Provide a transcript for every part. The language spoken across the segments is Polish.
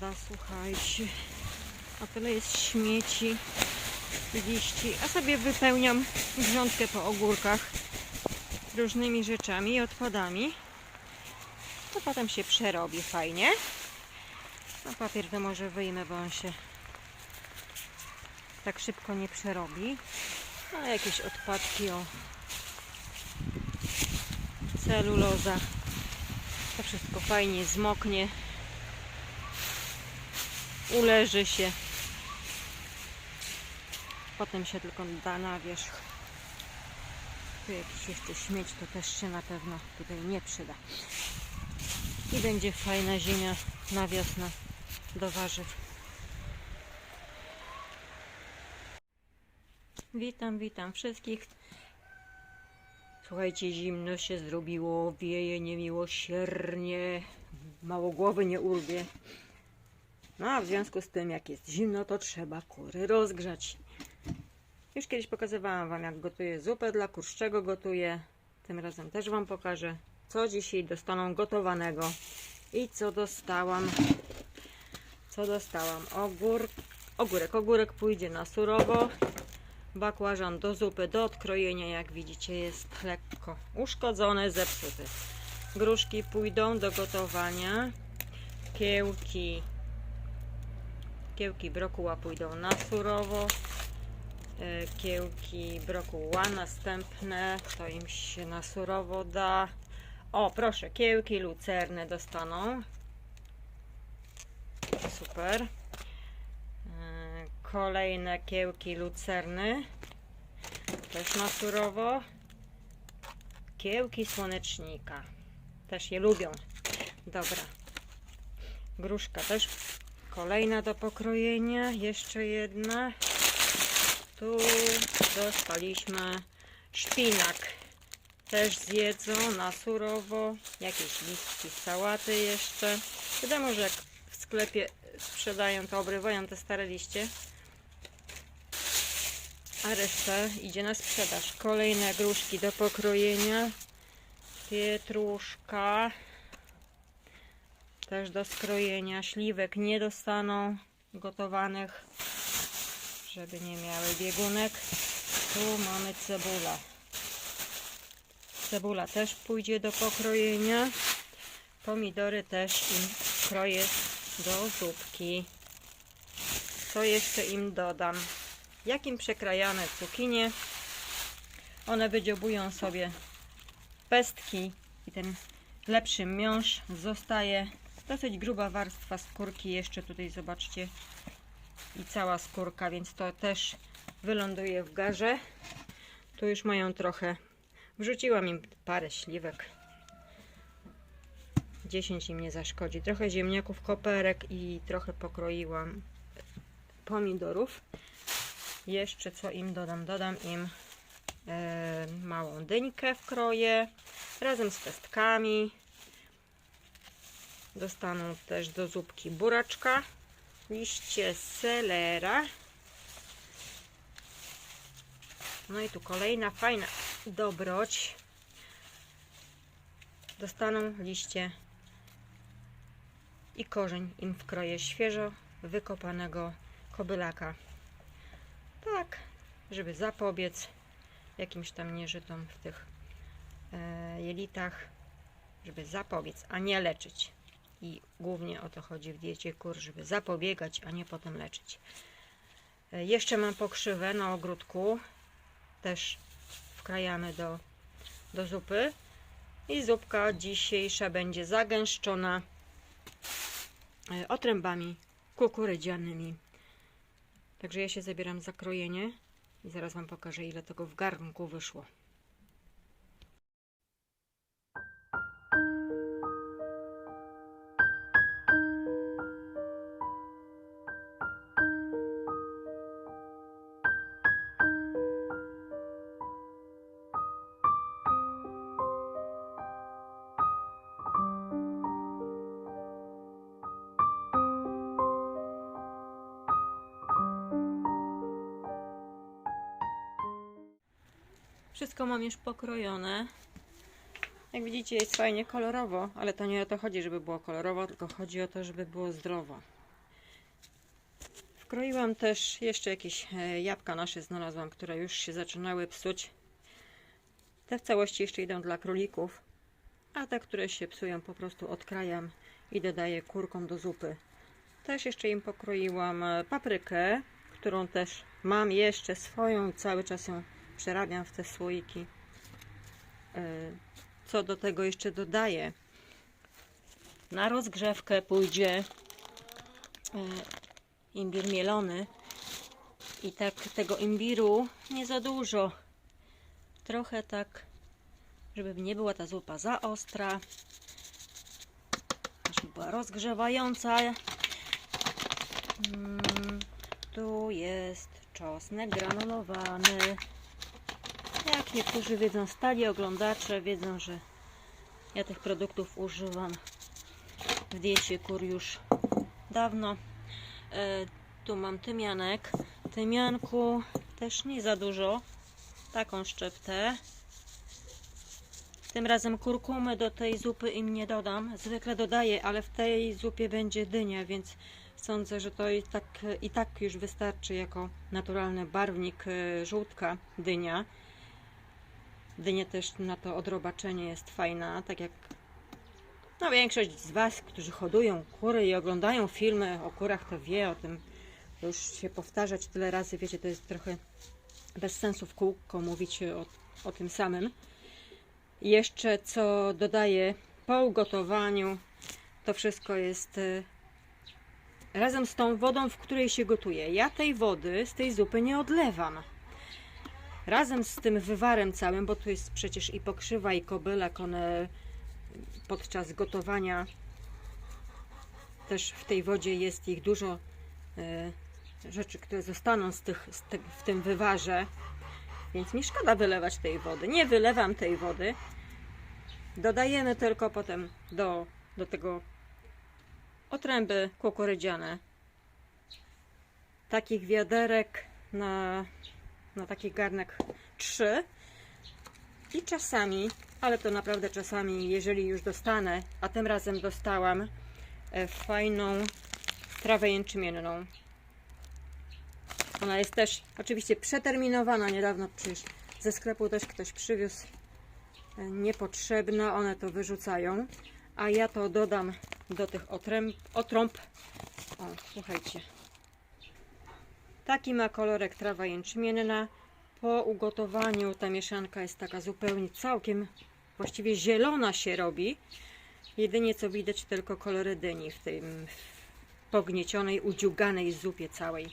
pada, słuchajcie. A tyle jest śmieci, liści. A sobie wypełniam grządkę po ogórkach różnymi rzeczami i odpadami. To potem się przerobi fajnie. No papier to może wyjmę, bo on się tak szybko nie przerobi. A jakieś odpadki o celuloza. To wszystko fajnie zmoknie. Uleży się. Potem się tylko da na wierzch. Tu jakiś jeszcze śmieć, to też się na pewno tutaj nie przyda. I będzie fajna ziemia na wiosnę do warzyw. Witam, witam wszystkich. Słuchajcie, zimno się zrobiło, wieje niemiłosiernie, mało głowy nie urwie. No a w związku z tym, jak jest zimno, to trzeba kury rozgrzać. Już kiedyś pokazywałam Wam, jak gotuję zupę dla kur, z czego gotuję. Tym razem też Wam pokażę, co dzisiaj dostaną gotowanego i co dostałam. Co dostałam? Ogór, ogórek. Ogórek pójdzie na surowo. Bakłażan do zupy, do odkrojenia, jak widzicie, jest lekko uszkodzony, zepsuty. Gruszki pójdą do gotowania. Kiełki, kiełki brokuła pójdą na surowo. E, Kiełki brokuła następne, to im się na surowo da. O, proszę, kiełki lucerne dostaną. Super. E, Kolejne kiełki lucerny. Też na surowo. Kiełki słonecznika. Też je lubią. Dobra. Gruszka też kolejna do pokrojenia. Jeszcze jedna. Tu dostaliśmy szpinak. Też zjedzą na surowo. Jakieś listki sałaty jeszcze. Wiadomo, że jak w sklepie sprzedają, to obrywają te stare liście. A reszta idzie na sprzedaż. Kolejne gruszki do pokrojenia. Pietruszka. Też do skrojenia. Śliwek nie dostaną gotowanych, żeby nie miały biegunek. Tu mamy cebula. Cebula też pójdzie do pokrojenia. Pomidory też im kroję do zupki. Co jeszcze im dodam? Jak im przekrajane cukinie, one wydziobują sobie pestki i ten lepszy miąższ zostaje. Dosyć gruba warstwa skórki jeszcze tutaj zobaczcie i cała skórka, więc to też wyląduje w garze. Tu już mają trochę. Wrzuciłam im parę śliwek. 10 im nie zaszkodzi. Trochę ziemniaków, koperek i trochę pokroiłam pomidorów. Jeszcze co im dodam? Dodam im e, małą dyńkę w kroję razem z pestkami. Dostaną też do zupki buraczka, liście selera. No i tu kolejna fajna dobroć. Dostaną liście i korzeń im wkroję świeżo wykopanego kobylaka. Tak, żeby zapobiec jakimś tam nieżytom w tych e, jelitach, żeby zapobiec, a nie leczyć. I głównie o to chodzi w diecie kur, żeby zapobiegać, a nie potem leczyć. E, jeszcze mam pokrzywę na ogródku, też wkrajamy do, do zupy. I zupka dzisiejsza będzie zagęszczona e, otrębami kukurydzianymi. Także ja się zabieram za krojenie i zaraz Wam pokażę, ile tego w garnku wyszło. Wszystko mam już pokrojone. Jak widzicie, jest fajnie kolorowo, ale to nie o to chodzi, żeby było kolorowo, tylko chodzi o to, żeby było zdrowo. Wkroiłam też jeszcze jakieś e, jabłka nasze znalazłam, które już się zaczynały psuć. Te w całości jeszcze idą dla królików, a te, które się psują, po prostu odkrajam i dodaję kurkom do zupy. Też jeszcze im pokroiłam e, paprykę, którą też mam jeszcze swoją cały czas ją przerabiam w te słoiki. E, Co do tego jeszcze dodaję? Na rozgrzewkę pójdzie e, imbir mielony i tak tego imbiru nie za dużo. Trochę tak, żeby nie była ta zupa za ostra, żeby była rozgrzewająca. Mm, tu jest czosnek granulowany. Jak niektórzy wiedzą, stali oglądacze wiedzą, że ja tych produktów używam w diecie kur już dawno. E, tu mam tymianek. Tymianku też nie za dużo. Taką szczeptę. Tym razem kurkumy do tej zupy im nie dodam. Zwykle dodaję, ale w tej zupie będzie dynia, więc sądzę, że to i tak, i tak już wystarczy jako naturalny barwnik e, żółtka dynia. Dynia też na to odrobaczenie jest fajna, tak jak no, większość z Was, którzy hodują kury i oglądają filmy o kurach, to wie o tym. Już się powtarzać tyle razy, wiecie, to jest trochę bez sensu w kółko mówić o, o tym samym. Jeszcze co dodaję po ugotowaniu, to wszystko jest e, razem z tą wodą, w której się gotuje. Ja tej wody z tej zupy nie odlewam. Razem z tym wywarem całym, bo tu jest przecież i pokrzywa, i kobylek, one podczas gotowania też w tej wodzie jest ich dużo e, rzeczy, które zostaną z tych, z te, w tym wywarze, więc mi szkoda wylewać tej wody. Nie wylewam tej wody. Dodajemy tylko potem do, do tego otręby kukurydziane. Takich wiaderek na, na taki garnek 3 i czasami, ale to naprawdę czasami, jeżeli już dostanę, a tym razem dostałam e, fajną trawę jęczmienną. Ona jest też oczywiście przeterminowana. Niedawno przecież ze sklepu też ktoś przywiózł e, niepotrzebne. One to wyrzucają. A ja to dodam do tych otręb, otrąb. O, słuchajcie. Taki ma kolorek trawa jęczmienna. Po ugotowaniu ta mieszanka jest taka zupełnie całkiem, właściwie zielona się robi. Jedynie co widać tylko kolory dyni w tym pogniecionej, udziuganej zupie całej.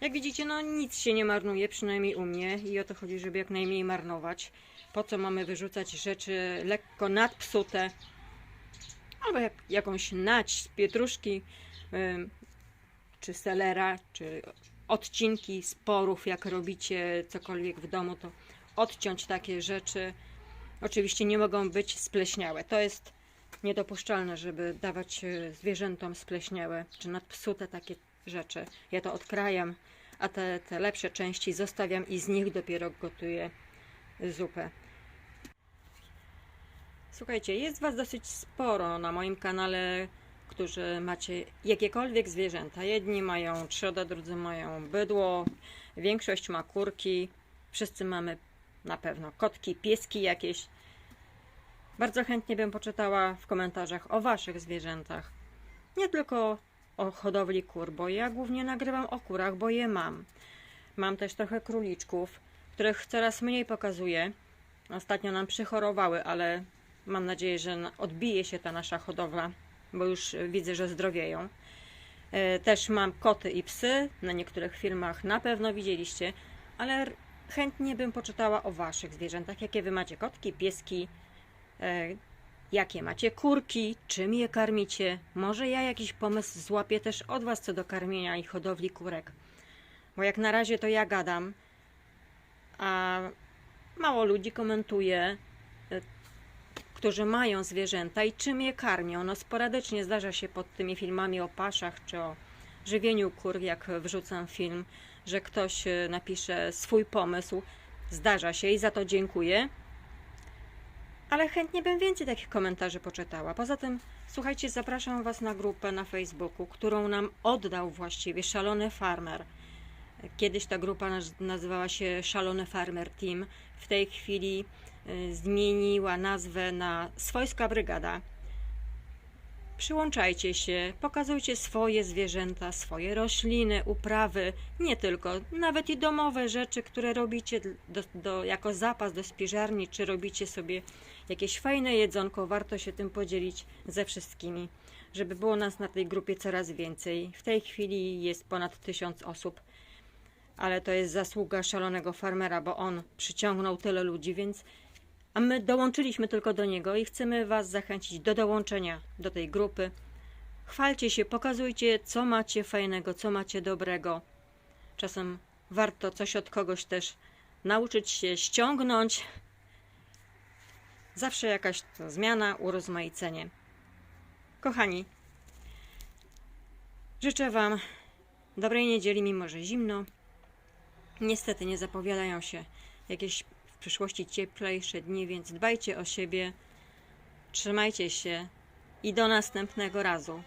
Jak widzicie, no nic się nie marnuje, przynajmniej u mnie i o to chodzi, żeby jak najmniej marnować. Po co mamy wyrzucać rzeczy lekko nadpsute, albo jak, jakąś nać z pietruszki, czy selera, czy odcinki sporów, jak robicie cokolwiek w domu, to odciąć takie rzeczy. Oczywiście nie mogą być spleśniałe. To jest niedopuszczalne, żeby dawać e, zwierzętom spleśniałe czy nadpsute takie rzeczy. Ja to odkrajam, a te, te lepsze części zostawiam i z nich dopiero gotuję zupę. Słuchajcie, jest Was dosyć sporo na moim kanale, którzy macie jakiekolwiek zwierzęta. Jedni mają trzodę, drudzy mają bydło, większość ma kurki, wszyscy mamy na pewno kotki, pieski jakieś. Bardzo chętnie bym poczytała w komentarzach o Waszych zwierzętach. Nie tylko o hodowli kur, bo ja głównie nagrywam o kurach, bo je mam. Mam też trochę króliczków, których coraz mniej pokazuję. Ostatnio nam przychorowały, ale mam nadzieję, że odbije się ta nasza hodowla, bo już widzę, że zdrowieją. E, Też mam koty i psy, na niektórych filmach na pewno widzieliście, ale chętnie bym poczytała o Waszych zwierzętach, jakie Wy macie kotki, pieski, e, jakie macie kurki, czym je karmicie. Może ja jakiś pomysł złapię też od Was co do karmienia i hodowli kurek. Bo jak na razie to ja gadam, a mało ludzi komentuje, którzy mają zwierzęta i czym je karmią. No sporadycznie zdarza się pod tymi filmami o paszach czy o żywieniu kur, jak wrzucam film, że ktoś e, napisze swój pomysł. Zdarza się i za to dziękuję. ale chętnie bym więcej takich komentarzy poczytała. Poza tym, słuchajcie, zapraszam Was na grupę na Facebooku, którą nam oddał właściwie Szalony Farmer. Kiedyś ta grupa naz- nazywała się Szalony Farmer Team. W tej chwili y, zmieniła nazwę na Swojska Brygada. Przyłączajcie się, pokazujcie swoje zwierzęta, swoje rośliny, uprawy, nie tylko, nawet i domowe rzeczy, które robicie do, do, jako zapas do spiżarni, czy robicie sobie jakieś fajne jedzonko, warto się tym podzielić ze wszystkimi, żeby było nas na tej grupie coraz więcej. W tej chwili jest ponad tysiąc osób, ale to jest zasługa szalonego farmera, bo on przyciągnął tyle ludzi, więc a my dołączyliśmy tylko do niego i chcemy Was zachęcić do dołączenia do tej grupy. Chwalcie się, pokazujcie, co macie fajnego, co macie dobrego. Czasem warto coś od kogoś też nauczyć się ściągnąć. Zawsze jakaś zmiana, urozmaicenie. Kochani, życzę Wam dobrej niedzieli, mimo że zimno. Niestety nie zapowiadają się jakieś w przyszłości cieplejsze dni, więc dbajcie o siebie, trzymajcie się i do następnego razu.